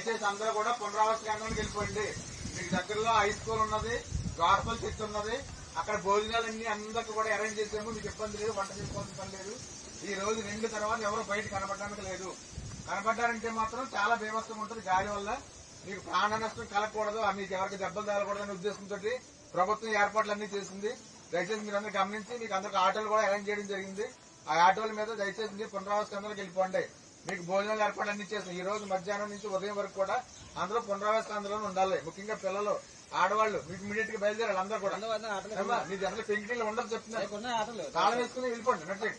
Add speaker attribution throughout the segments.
Speaker 1: దయచేసి అందరూ కూడా పునరావాస కేంద్రానికి వెళ్ళిపోండి. మీకు దగ్గరలో హై స్కూల్ ఉన్నది గార్పల్ చర్చ్ ఉన్నది. అక్కడ భోజనాలన్నీ అందరికీ కూడా అరేంజ్ చేసాము మీకు ఇబ్బంది లేదు వంట చేసుకోవాల్సిన పని లేదు. ఈ రోజు రెండు తర్వాత ఎవరు బయట కనబడడానికి లేదు. కనబడ్డారంటే మాత్రం చాలా బీభత్సం ఉంటుంది గాలి వల్ల. మీకు ప్రాణ నష్టం కలగకూడదు ఆ మీకు ఎవరికి దెబ్బలు తగలకూడదు అనే ఉద్దేశంతో ప్రభుత్వం ఏర్పాట్లన్నీ చేసింది. దయచేసి మీరు అందరూ గమనించి మీకు అందరికి ఆటోలు కూడా అరేంజ్ చేయడం జరిగింది. ఆ ఆటోల మీద దయచేసి మీరు పునరావాస కేంద్రాలకు వెళ్ళిపోండి. మీకు భోజనాలు ఏర్పాట్లు అన్ని చేస్తాం. ఈ రోజు మధ్యాహ్నం నుంచి ఉదయం వరకు కూడా అందరూ పునరావాస కేంద్రంలో ఉండాలి. ముఖ్యంగా పిల్లలు ఆడవాళ్ళు మీకు ఇమీడియట్గా బయలుదేరాలి అందరూ కూడా. మీ దగ్గర పెంకిటీలు ఉండదు చెప్తున్నారు. తాళం వేసుకుని వెళ్ళిపోండి నచ్చి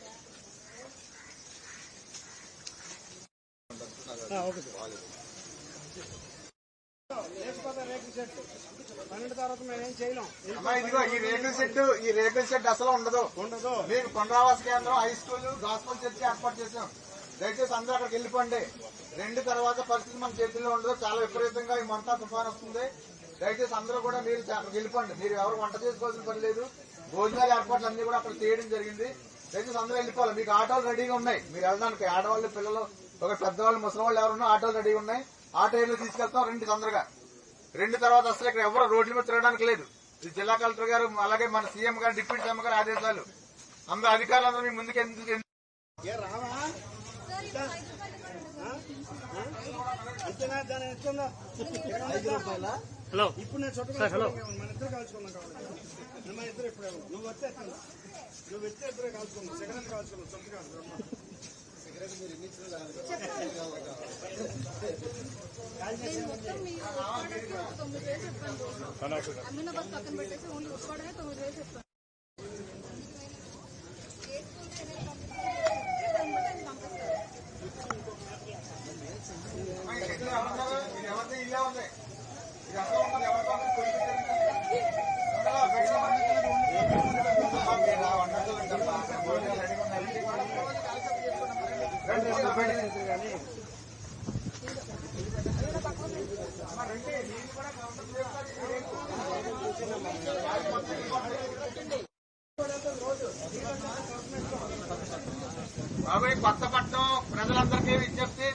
Speaker 1: అమ్మా ఇదిగో ఈ రేకుల షెడ్ ఈ రేకుల అసలు ఉండదు.
Speaker 2: ఉండదు.
Speaker 1: మీకు పునరావాస కేంద్రం హై స్కూల్ గాస్పల్ చర్చి ఏర్పాటు చేశాం. దయచేసి అందరూ అక్కడికి వెళ్ళిపోండి. రెండు తర్వాత పరిస్థితి మన చేతుల్లో ఉండదు. చాలా విపరీతంగా ఈ మంతా తుఫాన్ వస్తుంది. దయచేసి అందరూ కూడా మీరు అక్కడికి వెళ్ళిపోండి. మీరు ఎవరు వంట చేసుకోవాల్సిన పని లేదు. భోజనాలు ఏర్పాట్లు అన్ని కూడా అక్కడ చేయడం జరిగింది. దయచేసి అందరూ వెళ్ళిపోవాలి. మీకు ఆటోలు రెడీగా ఉన్నాయి. మీరు వెళ్ళడానికి ఆడవాళ్ళు పిల్లలు ఒక పెద్దవాళ్ళు ముసలి వాళ్ళు ఎవరున్నా ఆటోలు రెడీగా ఉన్నాయి. ఆటో ఏళ్ళు తీసుకెళ్తాం రెండు తొందరగా. రెండు తర్వాత అసలు ఇక్కడ ఎవరు రోడ్ల మీద తిరగడానికి లేదు. జిల్లా కలెక్టర్ గారు అలాగే మన సీఎం గారు డిప్యూటీ సీఎం గారు ఆదేశాలు. అందరూ అధికారులందరూ మీ ముందుకు ఎందుకు
Speaker 2: రావా అంతేనా దాని ఎత్తుందా ఐదు రూపాయల హలో. ఇప్పుడు నేను చుట్టూ హలో. మన ఇద్దరు కాల్చుకున్నాం కావాలి మన ఇద్దరు ఇప్పుడు నువ్వు వస్తే నువ్వు వస్తే ఇద్దరే కాల్చుకున్నావు సెకండ్ కాల్చుకున్నావు
Speaker 3: అమ్మిన బస్ పక్కన పెట్టేసి ఓన్లీ తొమ్మిది వేలు చెప్పాను
Speaker 1: ఎవరిది ఇల్లే ఉంది ఇది అసలు ఉన్నది ఎవరితో ఉంది? కొలిపి తెలియదు. ఉండలా, బయట వంటలు ఉండి- మీరు ఆ వంటలు ఉంటారమ్మా. భోజనాలు రెడీగా ఉన్నాయి. రండి, రండి, బయటికి రండి. అమ్మా, రండి. నీళ్ళు కూడా కౌంటర్ చేస్తారు. బాబాయ్ కొత్తపట్నం ప్రజలందరికీ విజ్ఞప్తి